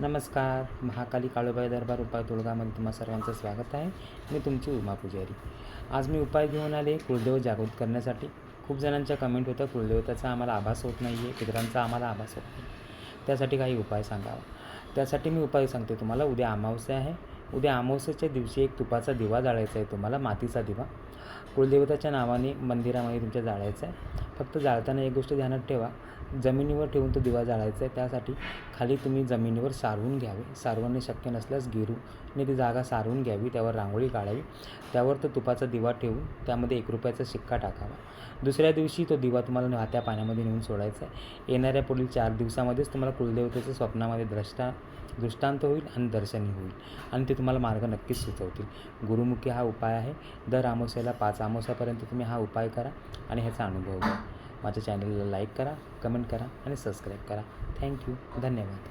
नमस्कार महाकाली काळूबाई दरबार उपाय तुळगामध्ये तुम्हा सर्वांचं स्वागत आहे. मी तुमची उमा पुजारी. आज मी उपाय घेऊन आले कुलदेव जागृत करण्यासाठी. खूप जणांच्या कमेंट होतं कुलदेवताचा आम्हाला आभास होत नाही आहे पितरांचा आम्हाला आभास होत नाही. त्यासाठी काही उपाय सांगावा. त्यासाठी मी उपाय सांगते तुम्हाला. उद्या अमावस्या आहे. उद्या अमावस्याच्या दिवशी एक तुपाचा दिवा जाळायचा आहे तुम्हाला मातीचा दिवा. कुलदेवताच्या नावाने मंदिरामध्ये तुमच्या जाळायचा आहे. फक्त जाळताना एक गोष्ट ध्यानात ठेवा. जमिनीवर ठेवून तो दिवा जाळायचा आहे. त्यासाठी खाली तुम्ही जमिनीवर सारवून घ्यावे. सारवणे शक्य नसल्यास गिरूने ती जागा सारवून घ्यावी. त्यावर रांगोळी काढावी. त्यावर तो तुपाचा दिवा ठेवून त्यामध्ये एक रुपयाचा शिक्का टाकावा. दुसऱ्या दिवशी तो दिवा तुम्हाला वाहत्या पाण्यामध्ये नेऊन सोडायचा आहे. येणाऱ्या पुढील चार दिवसामध्येच तुम्हाला कुलदेवतेचं स्वप्नामध्ये द्रष्टा दृष्टांत होईल आणि दर्शनी होईल. आणि ते तुम्हाला मार्ग नक्कीच सुचवतील. गुरुमुखी हा उपाय आहे. दर आमोस्याला पाच आमोस्यापर्यंत तुम्ही हा उपाय करा आणि ह्याचा अनुभव घ्या. माझ्या चॅनलला लाईक करा कमेंट करा आणि सबस्क्राईब करा. थँक्यू धन्यवाद.